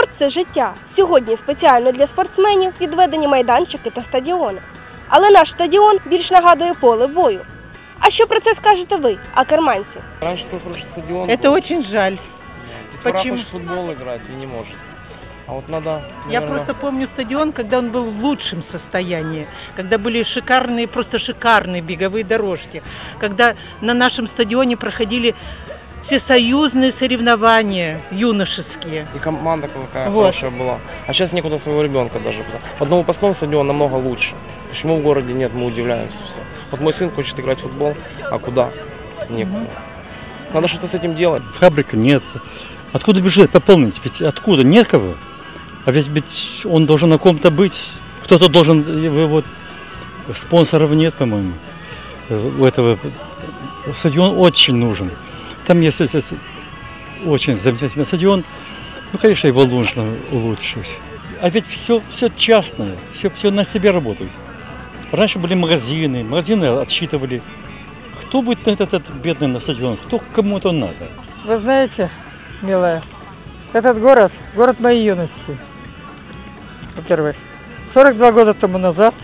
Спорт це життя. Сьогодні спеціально для спортсменів відведені майданчики та стадіони. Але наш стадіон більш нагадує поле бою. А що про це скажете ви, акерманці? Раньше такой хороший стадион. Это был. очень жаль. Детвора почему? хочет в футбол играть и не может. А вот надо, Я наверно, просто помню стадион, когда он был в лучшем состоянии, когда были шикарные, просто шикарные беговые дорожки, когда на нашем стадионе проходили всесоюзные соревнования юношеские. и команда какая Вот. хорошая была. А сейчас некуда своего ребенка даже. взять. Вот новопосном стадион намного лучше. Почему в городе нет, мы удивляемся все. Вот мой сын хочет играть в футбол, а куда? Некуда. Надо что-то с этим делать. Фабрика нет. Откуда бюджет пополнить? Ведь откуда? Некого. А ведь, ведь он должен на ком-то быть. Кто-то должен, его вот, спонсоров нет, по-моему. Э, У этого стадион очень нужен. Там есть очень замечательный стадион. Ну, конечно, его нужно улучшить. А ведь все, все частное, все, все на себе работает. Раньше были магазины, магазины отсчитывали. Кто будет на этот, этот бедный на стадион? Кто кому это надо? Вы знаете, милая, этот город, город моей юности. Во-первых, 42 года тому назад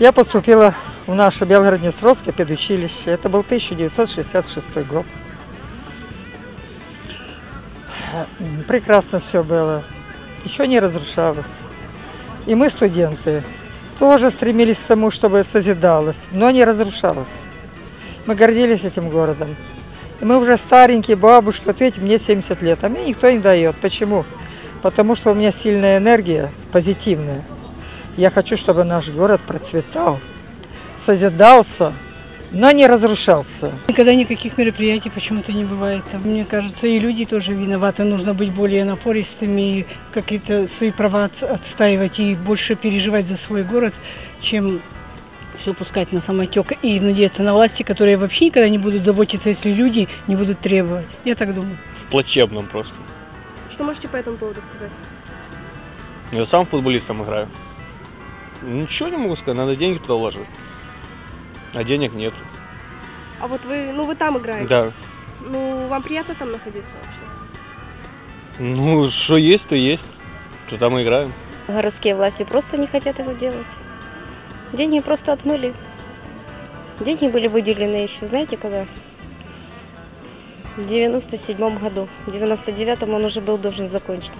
я поступила в наше Белгород-Днестровское педучилище. Это был 1966 год. Прекрасно все было. Ничего не разрушалось. И мы, студенты, тоже стремились к тому, чтобы созидалось, но не разрушалось. Мы гордились этим городом. И мы уже старенькие бабушки, вот видите, мне 70 лет, а мне никто не дает. Почему? Потому что у меня сильная энергия, позитивная. Я хочу, чтобы наш город процветал, созидался, но не разрушался. Никогда никаких мероприятий почему-то не бывает. Мне кажется, и люди тоже виноваты. Нужно быть более напористыми, какие-то свои права отс- отстаивать и больше переживать за свой город, чем все пускать на самотек и надеяться на власти, которые вообще никогда не будут заботиться, если люди не будут требовать. Я так думаю. в плачебном просто. Що можете по этому поводу сказати? Я сам футболистом играю. Ничего не могу сказать, надо деньги туда вложить. А денег нет. А вот вы, ну вы там играете. Да. Ну, вам приятно там находиться вообще? Ну, что есть, то есть. То там и играем. Городские власти просто не хотят его делать. Деньги просто отмыли. Деньги были выделены еще, знаете, когда? В 97 году. В 99 он уже был должен закончить.